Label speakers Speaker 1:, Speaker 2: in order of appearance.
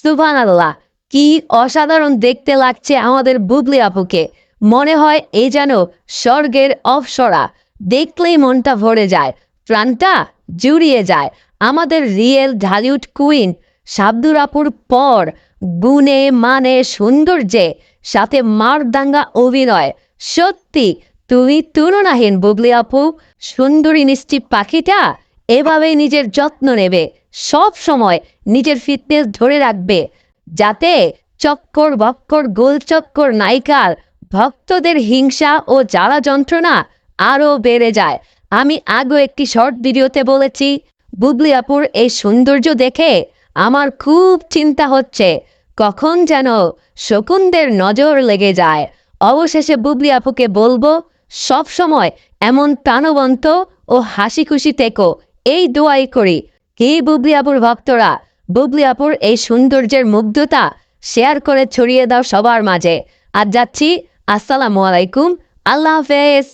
Speaker 1: সুভান আল্লাহ কি অসাধারণ দেখতে লাগছে আমাদের বুবলি আপুকে। মনে হয় এই যেন স্বর্গের অপসরা। দেখলেই মনটা ভরে যায়, প্রাণটা জুড়িয়ে যায়। আমাদের রিয়েল ঢালিউড কুইন শাবদুর আপুর পর গুণে মানে সৌন্দর্যে, সাথে মারদাঙ্গা অভিনয়। সত্যি, তুমি তুলনাহীন বুবলি আপু। সুন্দরী নিষ্টি পাখিটা এভাবেই নিজের যত্ন নেবে। সব সময় নিজের ফিটনেস ধরে রাখবে, যাতে চক্কর বক্কর, গোল চক্কর নায়িকার ভক্তদের হিংসা ও জ্বালা যন্ত্রণা আরও বেড়ে যায়। আমি আগেও একটি শর্ট ভিডিওতে বলেছি বুবলি আপুর এই সৌন্দর্য দেখে আমার খুব চিন্তা হচ্ছে, কখন যেন শকুনদের নজর লেগে যায়। অবশেষে বুবলি আপুকে বলব, সব সময় এমন প্রাণবন্ত ও হাসি খুশি থেকো, এই দোয়াই করি। কি বুবলি আপুর ভক্তরা, বুবলি আপুর এই সৌন্দর্যের মুগ্ধতা শেয়ার করে ছড়িয়ে দাও সবার মাঝে। আর যাচ্ছি। আসসালামু আলাইকুম। আল্লাহ হাফেজ।